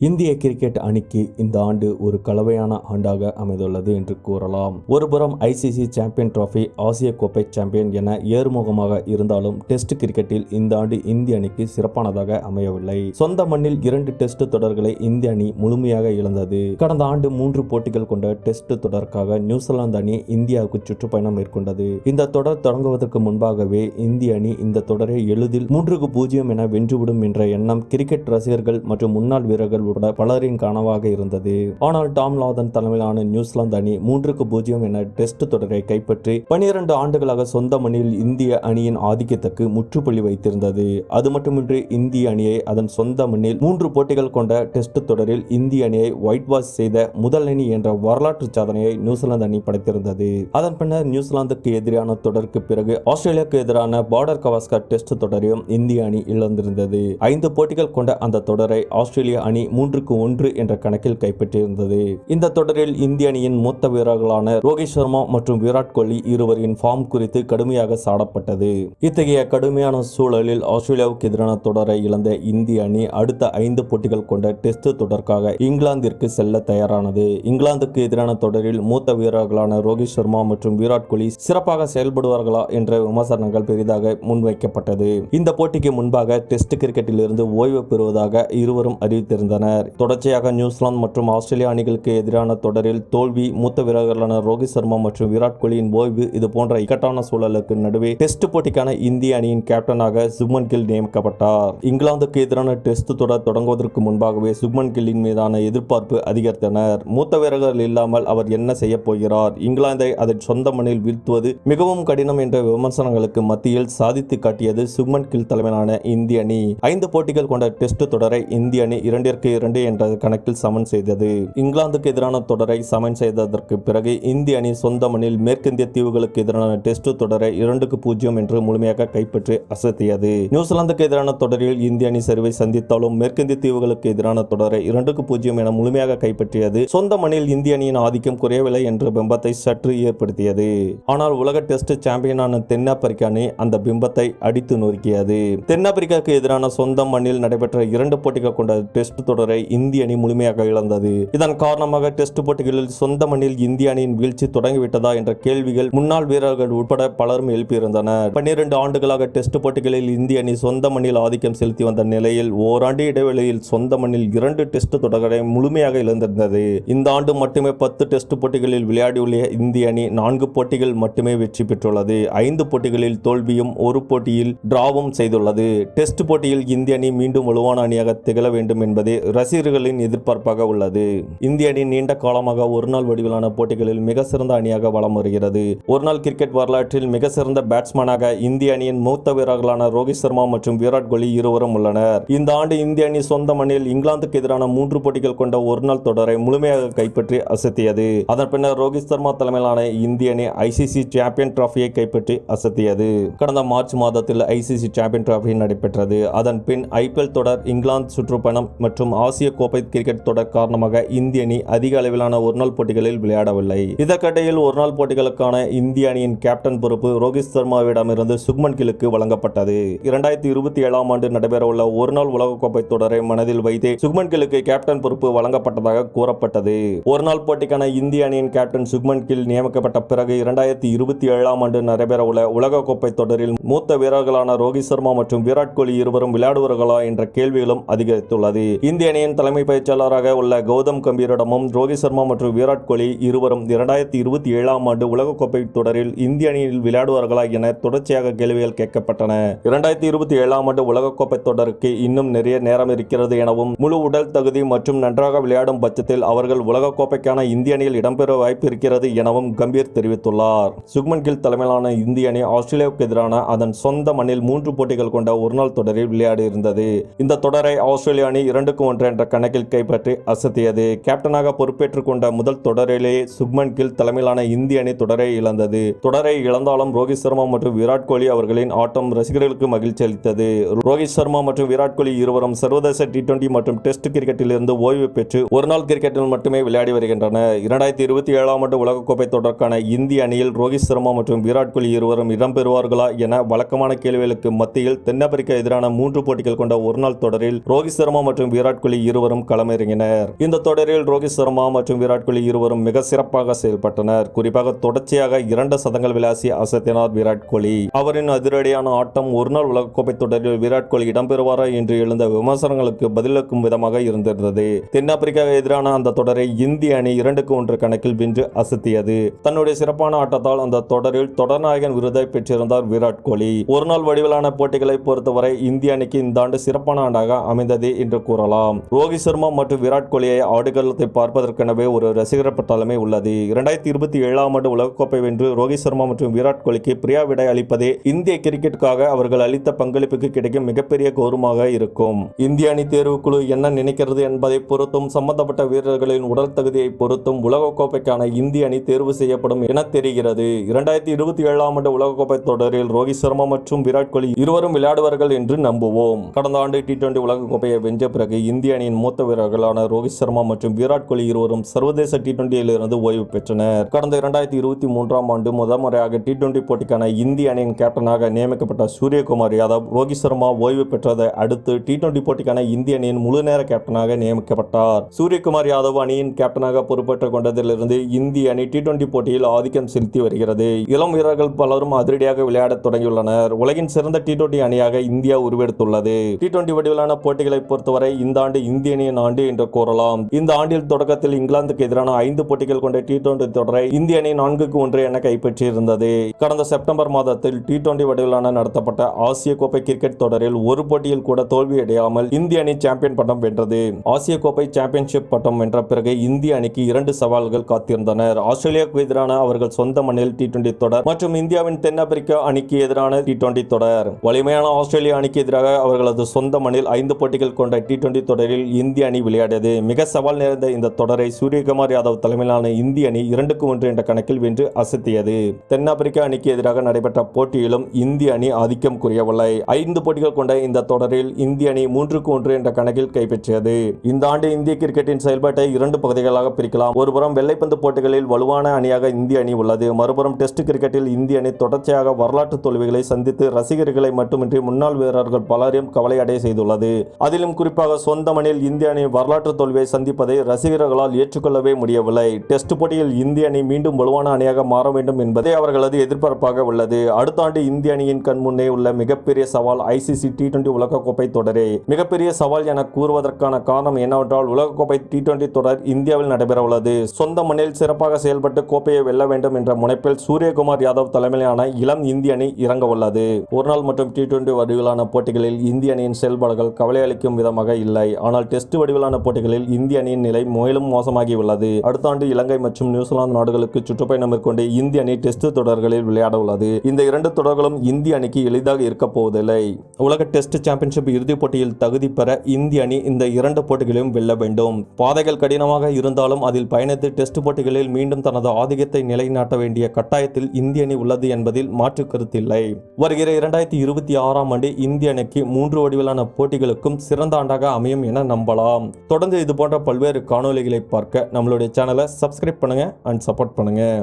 இந்திய கிரிக்கெட் அணிக்கு இந்த ஆண்டு ஒரு கலவையான ஆண்டாக அமைந்துள்ளது என்று கூறலாம். ஒருபுறம் ஐசிசி சாம்பியன் டிராஃபி ஆசிய கோப்பை சாம்பியன் என ஏறுமுகமாக இருந்தாலும் டெஸ்ட் கிரிக்கெட்டில் இந்த ஆண்டு இந்திய அணிக்கு சிறப்பானதாக அமையவில்லை. சொந்த மண்ணில் இரண்டு டெஸ்ட் தொடர்களை இந்திய அணி முழுமையாக இழந்தது. கடந்த ஆண்டு மூன்று போட்டிகள் கொண்ட டெஸ்ட் தொடருக்காக நியூசிலாந்து அணி இந்தியாவுக்கு சுற்றுப்பயணம் மேற்கொண்டது. இந்த தொடர் தொடங்குவதற்கு முன்பாகவே இந்திய அணி இந்த தொடரை எளிதில் மூன்றுக்கு பூஜ்ஜியம் என வென்றுவிடும் என்ற எண்ணம் கிரிக்கெட் ரசிகர்கள் மற்றும் முன்னாள் வீரர்கள் உட்பட பலரின் கனவாக இருந்தது. ஆனால் டாம் லாதன் தலைமையிலான நியூசிலாந்து அணி மூன்றுக்கு பூஜ்ஜியம் என டெஸ்ட் தொடரை கைப்பற்றி பனிரெண்டு ஆண்டுகளாக சொந்த மண்ணில் இந்திய அணியின் ஆதிக்கத்துக்கு முற்றுப்புள்ளி வைத்திருந்தது. அது மட்டுமின்றி இந்திய அணியை அதன் சொந்த மண்ணில் மூன்று போட்டிகள் கொண்ட டெஸ்ட் தொடரில் இந்திய அணியை ஒயிட் வாஷ் செய்த முதல் அணி என்ற வரலாற்று சாதனையை நியூசிலாந்து அணி படைத்திருந்தது. அதன் பின்னர் நியூசிலாந்துக்கு எதிரான தொடருக்கு பிறகு ஆஸ்திரேலியாவுக்கு எதிரான பார்டர் கவாஸ்கர் டெஸ்ட் தொடரையும் இந்திய அணி இழந்திருந்தது. ஐந்து போட்டிகள் கொண்ட அந்த தொடரை ஆஸ்திரேலிய அணி மூன்றுக்கு ஒன்று என்ற கணக்கில் கைப்பற்றியிருந்தது. இந்த தொடரில் இந்திய அணியின் மூத்த வீரர்களான ரோஹித் சர்மா மற்றும் விராட் கோலி இருவரின் ஃபார்ம் குறித்து கடுமையாக சாடப்பட்டது. இத்தகைய கடுமையான சூழலில் ஆஸ்திரேலியாவுக்கு எதிரான தொடரை இழந்த இந்திய அணி அடுத்த ஐந்து போட்டிகள் கொண்ட டெஸ்ட் தொடர்காக இங்கிலாந்திற்கு செல்ல தயாரானது. இங்கிலாந்துக்கு எதிரான தொடரில் மூத்த வீரர்களான ரோஹித் சர்மா மற்றும் விராட் கோலி சிறப்பாக செயல்படுவார்களா என்ற விமர்சனங்கள் பெரிதாக முன்வைக்கப்பட்டது. இந்த போட்டிக்கு முன்பாக டெஸ்ட் கிரிக்கெட்டில் இருந்து ஓய்வு பெறுவதாக இருவரும் அறிவித்திருந்தனர். தொடர்ச்சியாக நியூசிலாந்து மற்றும் ஆஸ்திரேலியா அணிகளுக்கு எதிரான தொடரில் தோல்வி மூத்த வீரர்களான ரோஹித் சர்மா மற்றும் விராட் கோலியின் ஓய்வு இது போன்ற இக்கட்டான சூழலுக்கு நடுவே டெஸ்ட் போட்டிக்கான இந்திய அணியின் கேப்டனாக சுப்மன் கில் நியமிக்கப்பட்டார். இங்கிலாந்துக்கு எதிரான டெஸ்ட் தொடர் தொடங்குவதற்கு முன்பாகவே சுப்மன் கில்லின் மீதான எதிர்பார்ப்பு அதிகரித்தனர். மூத்த வீரர்கள் இல்லாமல் அவர் என்ன செய்ய போகிறார்? இங்கிலாந்தை அதன் சொந்த மண்ணில் வீழ்த்துவது மிகவும் கடினம் என்ற விமர்சனங்களுக்கு மத்தியில் சாதித்து காட்டியது சுப்மன் கில் தலைமையிலான இந்திய அணி. ஐந்து போட்டிகள் கொண்ட டெஸ்ட் தொடரை இந்திய அணி இரண்டிற்கு இரண்டு என்ற கணக்கில் சமன் செய்தது. இங்கிலாந்துக்கு எதிரான தொடரை சமன் செய்ததற்கு பிறகு இந்திய அணி சொந்த மண்ணில் மேற்கிந்திய தீவுகளுக்கு எதிரான டெஸ்ட் தொடரை இரண்டுக்கு பூஜ்ஜியம் என்று முழுமையாக கைப்பற்றி அசத்தியது. நியூசிலாந்துக்கு எதிரான தொடரில் இந்திய அணி சரிவை சந்தித்தாலும் மேற்கிந்திய தீவுகளுக்கு எதிரான தொடரை இரண்டுக்கு பூஜ்ஜியம் என முழுமையாக கைப்பற்றியது. சொந்த மண்ணில் இந்திய அணியின் ஆதிக்கம் குறையவில்லை என்ற பிம்பத்தை சற்று ஏற்படுத்தியது. ஆனால் உலக டெஸ்ட் சாம்பியனான தென்னாப்பிரிக்க அணி அந்த பிம்பத்தை அடித்து நொறுக்கியது. தென்னாப்பிரிக்காவுக்கு எதிரான சொந்த மண்ணில் நடைபெற்ற இரண்டு போட்டிகள் கொண்ட டெஸ்ட் தொடர் இந்திய அணி முழுமையாக இழந்தது. இதன் காரணமாக டெஸ்ட் போட்டிகளில் சொந்த மண்ணில் இந்திய அணியின் வீழ்ச்சி தொடங்கிவிட்டதா என்ற கேள்விகள் முன்னாள் வீரர்கள் உட்பட பலரும் எழுப்பியிருந்தனர். பன்னிரண்டு ஆண்டுகளாக டெஸ்ட் போட்டிகளில் இந்திய அணி சொந்த மண்ணில் ஆதிக்கம் செலுத்தி வந்த நிலையில் ஓராண்டு இடைவெளியில் சொந்த மண்ணில் இரண்டு டெஸ்ட் தொடர்களை முழுமையாக இழந்திருந்தது. இந்த ஆண்டு மட்டுமே பத்து டெஸ்ட் போட்டிகளில் விளையாடியுள்ள இந்திய அணி நான்கு போட்டிகள் மட்டுமே வெற்றி பெற்றுள்ளது. ஐந்து போட்டிகளில் தோல்வியும் ஒரு போட்டியில் டிராவும் செய்துள்ளது. டெஸ்ட் போட்டியில் இந்திய அணி மீண்டும் வலுவான அணியாக திகழ வேண்டும் என்பதே ரசிகர்களின் எதிர்பார்ப்பாக உள்ளது. இந்திய அணி நீண்ட காலமாக ஒருநாள் வடிவிலான போட்டிகளில் மிக சிறந்த அணியாக வலம் வருகிறது. ஒருநாள் கிரிக்கெட் வரலாற்றில் மிக சிறந்த பேட்ஸ்மேனாக இந்திய அணியின் மூத்த வீரர்களான ரோஹித் சர்மா மற்றும் விராட் கோலி இருவரும் உள்ளனர். இந்த ஆண்டு இந்திய அணி சொந்த மண்ணில் இங்கிலாந்துக்கு எதிரான மூன்று போட்டிகள் கொண்ட ஒருநாள் தொடரை முழுமையாக கைப்பற்றி அசத்தியது. அதன் பின்னர் ரோஹித் சர்மா தலைமையிலான இந்திய அணி ஐசிசி சாம்பியன் டிராஃபியை கைப்பற்றி அசத்தியது. கடந்த மார்ச் மாதத்தில் ஐசிசி சாம்பியன் டிராஃபி நடைபெற்றது. அதன் பின் ஐபிஎல் தொடர் இங்கிலாந்து சுற்றுப்பயணம் மற்றும் ஆசிய கோப்பை கிரிக்கெட் தொடர் காரணமாக இந்திய அணி அதிக அளவிலான ஒருநாள் போட்டிகளில் விளையாடவில்லை. இதற்கிடையில் ஒருநாள் போட்டிகளுக்கான இந்திய அணியின் கேப்டன் பொறுப்பு ரோஹித் சர்மாவிடமிருந்து சுக்மன் கிலுக்கு வழங்கப்பட்டது. இரண்டாயிரத்தி இருபத்தி ஏழாம் ஆண்டு நடைபெறவுள்ள ஒருநாள் உலகக்கோப்பை தொடரை மனதில் வைத்தே சுக்மன் கிலுக்கு கேப்டன் பொறுப்பு வழங்கப்பட்டதாக கூறப்பட்டது. ஒருநாள் போட்டிக்கான இந்திய அணியின் கேப்டன் சுக்மன் கில் நியமிக்கப்பட்ட பிறகு இரண்டாயிரத்தி இருபத்தி ஏழாம் ஆண்டு நடைபெறவுள்ள உலகக்கோப்பை தொடரில் மூத்த வீரர்களான ரோஹித் சர்மா மற்றும் விராட் கோலி இருவரும் விளையாடுவார்களா என்ற கேள்விகளும் அதிகரித்துள்ளது. இந்திய அணியின் தலைமை பயிற்சியாளராக உள்ள கௌதம் கம்பீரிடமும் ரோஹித் சர்மா மற்றும் விராட் கோலி இருவரும் இரண்டாயிரத்தி இருபத்தி ஏழாம் ஆண்டு உலகக்கோப்பை தொடரில் இந்திய அணியில் விளையாடுவார்களா என தொடர்ச்சியாக கேள்விகள் கேட்கப்பட்டன. இரண்டாயிரத்தி இருபத்தி ஏழாம் ஆண்டு உலகக்கோப்பை தொடருக்கு இன்னும் நிறைய நேரம் இருக்கிறது எனவும் முழு உடல் தகுதி மற்றும் நன்றாக விளையாடும் பட்சத்தில் அவர்கள் உலகக்கோப்பைக்கான இந்திய அணியில் இடம்பெற வாய்ப்பு இருக்கிறது எனவும் கம்பீர் தெரிவித்துள்ளார். சுக்மன் கில் தலைமையிலான இந்திய அணி ஆஸ்திரேலியாவுக்கு எதிரான அதன் சொந்த மண்ணில் மூன்று போட்டிகள் கொண்ட ஒருநாள் தொடரில் விளையாடி இருந்தது இந்த தொடரை ஆஸ்திரேலிய அணி இரண்டுக்கு ஒன்று என்ற கணக்கில் கைப்பற்றி அசத்தியது. கேப்டனாக பொறுப்பேற்றுக் கொண்ட முதல் தொடரிலேயே சுக்மன் கில் தலைமையிலான இந்திய அணி தொடரை இழந்தது. தொடரை இழந்தாலும் ரோஹித் சர்மா மற்றும் விராட் கோலி அவர்களின் ஆட்டம் ரசிகர்களுக்கு மகிழ்ச்சி அளித்தது. ரோஹித் சர்மா மற்றும் விராட் கோலி இருவரும் சர்வதேச டி டுவெண்டி மற்றும் டெஸ்ட் கிரிக்கெட்டிலிருந்து ஓய்வு பெற்று ஒருநாள் கிரிக்கெட்டில் மட்டுமே விளையாடி வருகின்றனர். இரண்டாயிரத்தி இருபத்தி ஏழாம் ஆண்டு உலகக்கோப்பை தொடர்கான இந்திய அணியில் ரோஹித் சர்மா மற்றும் விராட் கோலி இருவரும் இடம்பெறுவார்களா என வழக்கமான கேள்விகளுக்கு மத்தியில் தென்னாப்பிரிக்கா எதிரான மூன்று போட்டிகள் கொண்ட ஒருநாள் தொடரில் ரோஹித் சர்மா மற்றும் விராட் கோலி இருவரும் களமிறங்கினர். இந்த தொடரில் ரோஹித் சர்மா மற்றும் விராட் கோலி இருவரும் மிக சிறப்பாக செயல்பட்டனர். குறிப்பாக தொடர்ச்சியாக இரண்டு சதங்கள் விளாசி அசத்தினார் விராட் கோலி. அவரின் அதிரடியான ஆட்டம் ஒருநாள் உலகக்கோப்பை தொடரில் விராட் கோலி இடம்பெறுவாரா என்று எழுந்த விமர்சனங்களுக்கு பதிலளிக்கும் விதமாக இருந்திருந்தது. தென்னாப்பிரிக்காவுக்கு எதிரான அந்த தொடரை இந்திய அணி இரண்டுக்கு ஒன்று கணக்கில் வென்று அசத்தியது. தன்னுடைய சிறப்பான ஆட்டத்தால் அந்த தொடரில் தொடர்நாயகன் விருதை பெற்றிருந்தார் விராட் கோலி. ஒருநாள் வடிவிலான போட்டிகளை பொறுத்தவரை இந்திய அணிக்கு இந்த ஆண்டு சிறப்பான ஆண்டாக அமைந்தது என்று கூறலாம். ரோஹித் சர்மா மற்றும் விராட் கோலியை ஆடுகளத்தை பார்ப்பதற்கெனவே ஒரு ரசிகர் பட்டாளமே உள்ளது. இரண்டாயிரத்தி இருபத்தி ஏழாம் ஆண்டு உலகக்கோப்பை வென்று ரோஹித் சர்மா மற்றும் விராட் கோலிக்கு பிரியா விடை அளிப்பதே இந்திய கிரிக்கெட்டுக்காக அவர்கள் அளித்த பங்களிப்புக்கு கிடைக்கும் மிகப்பெரிய கௌரவமாக இருக்கும். இந்திய அணி தேர்வுக்குழு என்ன நினைக்கிறது என்பதை பொறுத்தும் சம்பந்தப்பட்ட வீரர்களின் உடல் தகுதியை பொறுத்தும் உலகக்கோப்பைக்கான இந்திய அணி தேர்வு செய்யப்படும் என தெரிகிறது. இரண்டாயிரத்தி இருபத்தி ஏழாம் ஆண்டு உலகக்கோப்பை தொடரில் ரோஹித் சர்மா மற்றும் விராட் கோலி இருவரும் விளையாடுவார்கள் என்று நம்புவோம். கடந்த ஆண்டு டி டுவெண்டி உலகக்கோப்பையை வென்ற பிறகு இந்திய அணியின் மூத்த வீரர்களான ரோஹித் சர்மா மற்றும் விராட் கோலி இருவரும் சர்வதேச டி டுவெண்டியிலிருந்து ஓய்வு பெற்றனர். கடந்த இரண்டாயிரத்தி இருபத்தி மூன்றாம் ஆண்டு முதல் முறையாக டி டுவெண்டி போட்டிக்கான இந்திய அணியின் கேப்டனாக நியமிக்கப்பட்ட சூரியகுமார் யாதவ் ரோஹித் சர்மா ஓய்வு பெற்றதை அடுத்து டி டுவெண்டி போட்டிக்கான இந்திய அணியின் முழு நேர கேப்டனாக நியமிக்கப்பட்டார். சூரியகுமார் யாதவ் அணியின் கேப்டனாக பொறுப்பேற்றுக் கொண்டதிலிருந்து இந்திய அணி டி டுவெண்டி போட்டியில் ஆதிக்கம் செலுத்தி வருகிறது. இளம் வீரர்கள் பலரும் அதிரடியாக விளையாடத் தொடங்கியுள்ளனர். உலகின் சிறந்த டி டுவெண்டி அணியாக இந்தியா உருவெடுத்துள்ளது. டி டுவெண்டி வடிவிலான போட்டிகளை பொறுத்தவரை இந்த ஆண்டு இந்திய அணியின் ஆண்டு என்று கூறலாம். இந்த ஆண்டில் தொடக்கத்தில் இங்கிலாந்துக்கு எதிரான ஐந்து போட்டிகள் கொண்ட டி டுவெண்டி தொடரை இந்திய அணி நான்குக்கு ஒன்று என கைப்பற்றியிருந்தது. கடந்த செப்டம்பர் மாதத்தில் டி டுவெண்டி வடிவிலான நடத்தப்பட்ட ஆசிய கோப்பை கிரிக்கெட் தொடரில் ஒரு போட்டியில் கூட தோல்வியடையாமல் இந்திய அணி சாம்பியன் பட்டம் வென்றது. ஆசிய கோப்பை சாம்பியன்ஷிப் பட்டம் வென்ற பிறகு இந்திய அணிக்கு இரண்டு சவால்கள் காத்திருந்தனர். ஆஸ்திரேலியாவுக்கு எதிரான அவர்கள் சொந்த மண்ணில் டி டுவெண்டி தொடர் மற்றும் இந்தியாவின் தென்னாப்பிரிக்கா அணிக்கு எதிரான டி டுவெண்டி தொடர். வலிமையான ஆஸ்திரேலியா அணிக்கு எதிராக அவர்களது சொந்த மண்ணில் ஐந்து போட்டிகள் கொண்ட டி டுவெண்டி தொடர் தொடரில் இந்திய அணி விளையாடியது. மிக சவால் நிறைந்த இந்த தொடரை சூரியகுமார் யாதவ் தலைமையிலான இந்திய அணி இரண்டுக்கு ஒன்று என்ற கணக்கில் வென்று அசத்தியது. தென்னாப்பிரிக்கா அணிக்கு எதிராக நடைபெற்ற போட்டியிலும் இந்திய அணி ஆதிக்கம் புரியவில்லை ஐந்து போட்டிகள் கொண்ட இந்த தொடரில் இந்திய அணி மூன்றுக்கு ஒன்று என்ற கணக்கில் கைப்பற்றியது. இந்த ஆண்டு இந்திய கிரிக்கெட்டின் செயல்பாட்டை இரண்டு பகுதிகளாக பிரிக்கலாம். ஒருபுறம் வெள்ளைப்பந்து போட்டிகளில் வலுவான அணியாக இந்திய அணி உள்ளது. மறுபுறம் டெஸ்ட் கிரிக்கெட்டில் இந்திய அணி தொடர்ச்சியாக வரலாற்று தோல்விகளை சந்தித்து ரசிகர்களை மட்டுமின்றி முன்னாள் வீரர்கள் பலரையும் கவலையடைய செய்துள்ளது. அதிலும் குறிப்பாக சொந்த மண்ணில் இந்திய அணி வரலாற்று தோல்வியை சந்திப்பதை ரசிகர்களால் ஏற்றுக்கொள்ளவே முடியவில்லை. டெஸ்ட் போட்டியில் இந்திய அணி மீண்டும் வலுவான அணியாக மாற வேண்டும் என்பதே அவர்களது எதிர்பார்ப்பாக உள்ளது. அடுத்த ஆண்டு இந்திய அணியின் கண் முன்னே உள்ள மிகப்பெரிய சவால் ஐசிசி டி டுவெண்டி உலகக்கோப்பை தொடரே. மிகப்பெரிய சவால் என கூறுவதற்கான காரணம் என்னவென்றால் உலகக்கோப்பை டி டுவெண்டி தொடர் இந்தியாவில் நடைபெற உள்ளது சொந்த மண்ணில் சிறப்பாக செயல்பட்டு கோப்பையை வெல்ல வேண்டும் என்ற முனைப்பில் சூரியகுமார் யாதவ் தலைமையிலான இளம் இந்திய அணி இறங்க உள்ளது ஒருநாள் மற்றும் டி டுவெண்டி வடிவிலான போட்டிகளில் இந்திய அணியின் செயல்பாடுகள் கவலை அளிக்கும் விதமாக இல்லை. ஆனால் டெஸ்ட் வடிவிலான போட்டிகளில் இந்திய அணியின் நிலை மேலும் மோசமாகி உள்ளது அடுத்த ஆண்டு இலங்கை மற்றும் நியூசிலாந்து நாடுகளுக்கு சுற்றுப்பயணம் மேற்கொண்டு இந்திய அணி டெஸ்ட் தொடர்களில் விளையாட உள்ளது இந்த இரண்டு தொடர்களும் இந்திய அணிக்கு எளிதாக இருக்க போவதில்லை. உலக டெஸ்ட் சாம்பியன்ஷிப் இறுதிப் போட்டியில் தகுதி பெற இந்திய அணி இந்த இரண்டு போட்டிகளையும் வெல்ல வேண்டும். பாதைகள் கடினமாக இருந்தாலும் அதில் பயணித்து டெஸ்ட் போட்டிகளில் மீண்டும் தனது ஆதிக்கத்தை நிலைநாட்ட வேண்டிய கட்டாயத்தில் இந்திய அணி உள்ளது என்பதில் மாற்று கருத்தில்லை. வருகிற இரண்டாயிரத்தி இருபத்தி ஆறாம் ஆண்டு இந்திய அணிக்கு மூன்று வடிவிலான போட்டிகளுக்கும் சிறந்த ஆண்டாக அமையும் என நம்பலாம். தொடர்ந்து இது போன்ற பல்வேறு காணொளிகளை பார்க்க நம்மளுடைய சேனலை சப்ஸ்கிரைப் பண்ணுங்கள் அண்ட் சப்போர்ட் பண்ணுங்கள்